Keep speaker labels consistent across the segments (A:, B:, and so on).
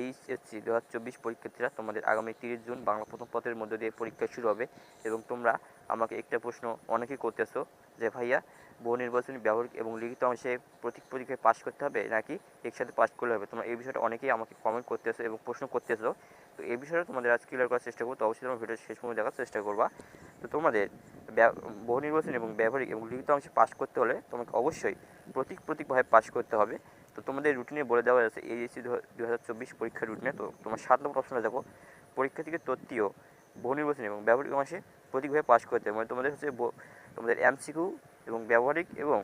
A: HSC দু হাজার চব্বিশ পরীক্ষার্থীরা তোমাদের আগামী তিরিশ জুন বাংলা প্রথম পত্রের মধ্য দিয়ে পরীক্ষা শুরু হবে এবং তোমরা আমাকে একটা প্রশ্ন অনেকেই করতেছো যে, ভাইয়া, বহু নির্বাচনী ব্যবহারিক এবং লিখিত অংশে প্রতীক পরীক্ষায় পাশ করতে হবে নাকি একসাথে পাশ করলে হবে? তোমরা এই বিষয়টা অনেকেই আমাকে কমেন্ট করতেছো এবং প্রশ্ন করতেছো। তো এই বিষয়টা তোমাদের আজ ক্লিয়ার করার চেষ্টা করব। তো অবশ্যই তোমরা ভিডিও শেষ পর্যন্ত দেখার চেষ্টা করবা। তো তোমাদের বহু নির্বাচনী এবং ব্যবহারিক এবং লিখিত অংশে পাশ করতে হলে তোমাকে অবশ্যই প্রতীক প্রতীকভাবে পাশ করতে হবে। তো তোমাদের রুটিনে বলে দেওয়া আছে এইচএসসি দু হাজার চব্বিশ পরীক্ষার রুটিনে তো তোমার সাত নম্বর অপশনে দেখো, পরীক্ষা থেকে তত্ত্বীয় বহু নির্বাচনী এবং ব্যবহারিক অংশে প্রতীকভাবে পাশ করতে হবে মানে তোমাদের হচ্ছে তোমাদের এমসিকিউ এবং ব্যবহারিক এবং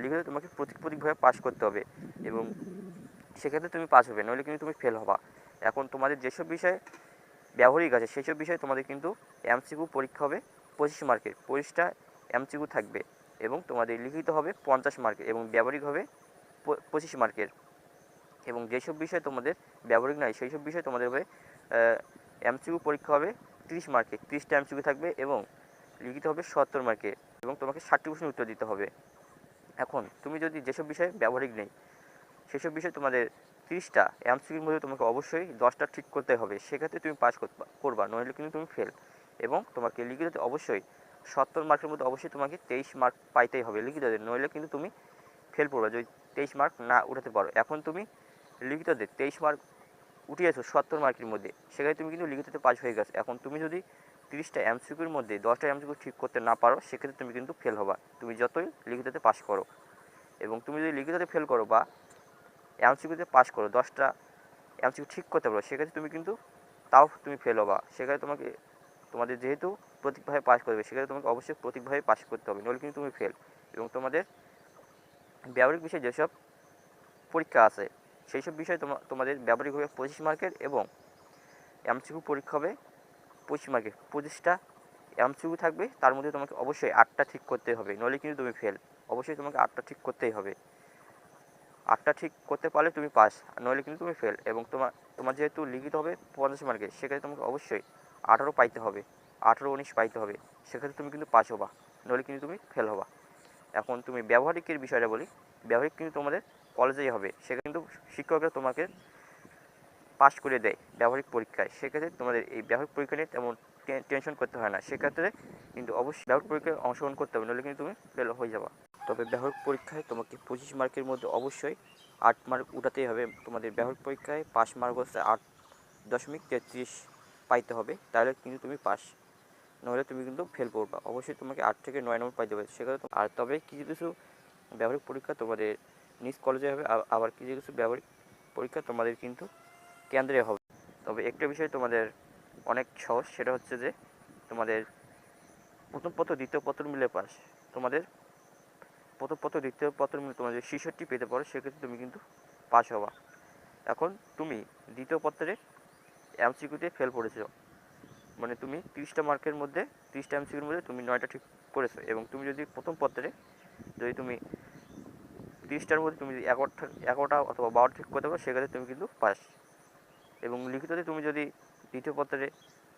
A: লিখিত তোমাকে প্রতীক প্রতীকভাবে পাশ করতে হবে এবং সেক্ষেত্রে তুমি পাস হবে নইলে কিন্তু তুমি ফেল হবা। এখন তোমাদের যেসব বিষয়ে ব্যবহারিক আছে, সেসব বিষয়ে তোমাদের কিন্তু এমসিকিউ পরীক্ষা হবে পঁচিশ মার্কের। পঁচিশটা এমসিকিউ থাকবে এবং তোমাদের লিখিত হবে পঞ্চাশ মার্কের এবং ব্যবহারিক হবে পঁচিশ মার্কের। এবং যেসব বিষয় তোমাদের ব্যবহারিক নয় সেই সব বিষয় তোমাদের হবে এমসিকিউ পরীক্ষা হবে তিরিশ মার্কে। তিরিশটা এমসিকিউ থাকবে এবং লিখিত হবে সত্তর মার্কে এবং তোমাকে ষাটটি প্রশ্নের উত্তর দিতে হবে। এখন তুমি যদি যেসব বিষয় ব্যবহারিক নেই, সেসব বিষয় তোমাদের তিরিশটা এমসিকিউর মধ্যে তোমাকে অবশ্যই দশটা ঠিক করতে হবে। সেক্ষেত্রে তুমি পাস করবা, নইলে কিন্তু তুমি ফেল এবং তোমাকে লিখিততে অবশ্যই সত্তর মার্কের মধ্যে অবশ্যই তোমাকে তেইশ মার্ক পাইতেই হবে লিখিততে। নইলে কিন্তু তুমি ফেল পড়বে। যদি তেইশ মার্ক না উঠাতে পারো। এখন তুমি লিখিততে তেইশ মার্ক উঠিয়েছো সত্তর মার্কের মধ্যে, সেখানে তুমি কিন্তু লিখিততে পাস হয়ে গেছো। এখন তুমি যদি তিরিশটা এমসিকিউর মধ্যে, দশটা এমসিকিউ ঠিক করতে না পারো, সেক্ষেত্রে তুমি কিন্তু ফেল হবা। তুমি যতই লিখিততে পাস করো এবং তুমি যদি লিখিততে ফেল করো বা এমসিকিউতে পাস করো, দশটা এমসিকিউ ঠিক করতে পারো, সেক্ষেত্রে তুমি কিন্তু তাও তুমি ফেল হবা। সেখানে তোমাকে, তোমাদের যেহেতু প্রতীকভাবে পাস করবে সেক্ষেত্রে তোমাকে অবশ্যই প্রতীকভাবে পাস করতে হবে, নইলে কিন্তু তুমি ফেল এবং তোমাদের ব্যবহারিক বিষয়ে যেসব পরীক্ষা আছে সেই সব বিষয়ে তোমা তোমাদের ব্যবহারিক হবে পঁচিশ মার্কের এবং এমসিকিউ পরীক্ষা হবে পঁচিশ মার্কের। পঁচিশটা এমসিকিউ থাকবে, তার মধ্যে তোমাকে অবশ্যই আটটা ঠিক করতে হবে, নইলে কিন্তু তুমি ফেল অবশ্যই তোমাকে আটটা ঠিক করতেই হবে। আটটা ঠিক করতে পারলে তুমি পাস নইলে কিন্তু তুমি ফেল এবং তোমার তোমার যেহেতু লিখিত হবে পঞ্চাশ মার্কে সেক্ষেত্রে তোমাকে অবশ্যই আঠারো পাইতে হবে, আঠারো, উনিশ পাইতে হবে। সেক্ষেত্রে তুমি কিন্তু পাস হবা, নইলে কিন্তু তুমি ফেল হবা। এখন তুমি ব্যবহারিকের বিষয়টা বলি, ব্যবহারিক কিন্তু তোমাদের কলেজেই হবে সেখানে কিন্তু শিক্ষকরা তোমাকে পাস করে দেয় ব্যবহারিক পরীক্ষায়, সেক্ষেত্রে তোমাদের এই ব্যবহারিক পরীক্ষা নিয়ে তেমন টেনশন করতে হয় না, সেক্ষেত্রে কিন্তু অবশ্যই ব্যবহারিক পরীক্ষায় অংশগ্রহণ করতে হবে নাহলে কিন্তু তুমি ফেল হয়ে যাবা। তবে ব্যবহারিক পরীক্ষায় তোমাকে পঁচিশ মার্কের মধ্যে অবশ্যই আট মার্ক উঠাতেই হবে, তোমাদের ব্যবহারিক পরীক্ষায় পাস মার্ক হচ্ছে আট দশমিক তেত্রিশ পাইতে হবে, তাহলে কিন্তু তুমি পাস নইলে তুমি কিন্তু ফেল করবা। অবশ্যই তোমাকে আট থেকে নয় নম্বর পাইতে হবে। সেক্ষেত্রে আর তবে কিছু কিছু ব্যবহারিক পরীক্ষা তোমাদের নিজ কলেজে হবে আবার কিছু কিছু ব্যবহারিক পরীক্ষা তোমাদের কিন্তু কেন্দ্রে হবে। তবে একটা বিষয় তোমাদের অনেক সহজ, সেটা হচ্ছে যে তোমাদের প্রথম পত্র, দ্বিতীয় পত্র মিলে পাস। তোমাদের প্রথম পত্র, দ্বিতীয় পত্র মিলে তোমাদের শিশুটি পেতে পারো, সেক্ষেত্রে তুমি কিন্তু পাস হবা। এখন তুমি দ্বিতীয় পত্রে এমসিকিউতে ফেল করেছ মানে তুমি তিরিশটা মার্কের মধ্যে, তিরিশটা এমসিকিউর মধ্যে তুমি নয়টা ঠিক করেছ এবং তুমি যদি প্রথম পত্রে যদি তুমি তিরিশটার মধ্যে তুমি যদি এগারোটা এগারোটা অথবা বারোটা ঠিক করতে পারো, সেক্ষেত্রে তুমি কিন্তু পাস। এবং লিখিততে তুমি যদি দ্বিতীয় পত্রে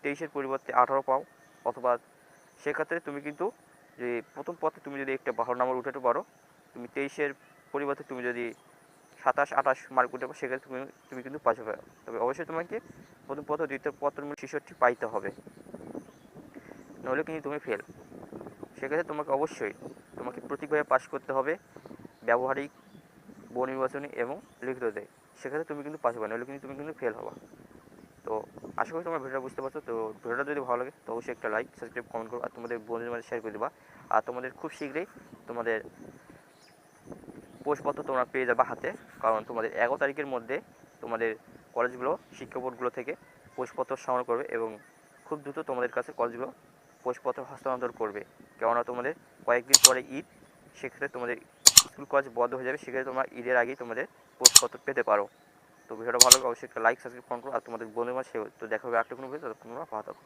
A: তেইশের পরিবর্তে আঠারো পাও অথবা সেক্ষেত্রে তুমি কিন্তু যে প্রথম পত্রে তুমি যদি একটা বারো নম্বর উঠাতে পারো, তুমি তেইশের পরিবর্তে তুমি যদি সাতাশ, আঠাশ মার্ক উঠে সেক্ষেত্রে তুমি তুমি কিন্তু পাস হবে। তবে অবশ্যই তোমাকে প্রথম পত্র দ্বিতীয় পত্র ছেষট্টি পাইতে হবে। নইলে কিন্তু তুমি ফেল সেক্ষেত্রে তোমাকে অবশ্যই তোমাকে প্রতীকভাবে পাস করতে হবে ব্যবহারিক বহু নির্বাচনী এবং লিখিততে সেক্ষেত্রে তুমি কিন্তু পাস হবে, নইলে কিন্তু তুমি কিন্তু ফেল হবা। তো আশা করি তোমরা ভিডিওটা বুঝতে পারছ। তো ভিডিওটা যদি ভালো লাগে, তো অবশ্যই একটা লাইক সাবস্ক্রাইব কমেন্ট করো, আর তোমাদের বন্ধুদের মাঝে শেয়ার করে দেবা। আর তোমাদের খুব শীঘ্রই তোমাদের পোস্টপত্র তোমরা পেয়ে যাবে হাতে, কারণ তোমাদের এগারো তারিখের মধ্যে তোমাদের কলেজগুলো, শিক্ষা বোর্ডগুলো থেকে পোস্টপত্র সংগ্রহ করবে এবং খুব দ্রুত তোমাদের কাছে কলেজগুলো পোস্টপত্র হস্তান্তর করবে। কেননা তোমাদের কয়েকদিন পরে ঈদ, সেক্ষেত্রে তোমাদের স্কুল কলেজ বন্ধ হয়ে যাবে, সেক্ষেত্রে তোমরা ঈদের আগেই তোমাদের পোস্টপত্র পেতে পারো। তো ভিডিওটা ভালো লাগে অবশ্যই একটা লাইক সাবস্ক্রাইব ফোন করো। আর তোমাদের বন্ধু মাঝে তো দেখা হবে একটা কোনো ভিডিও তোমরা ভালো থাকো।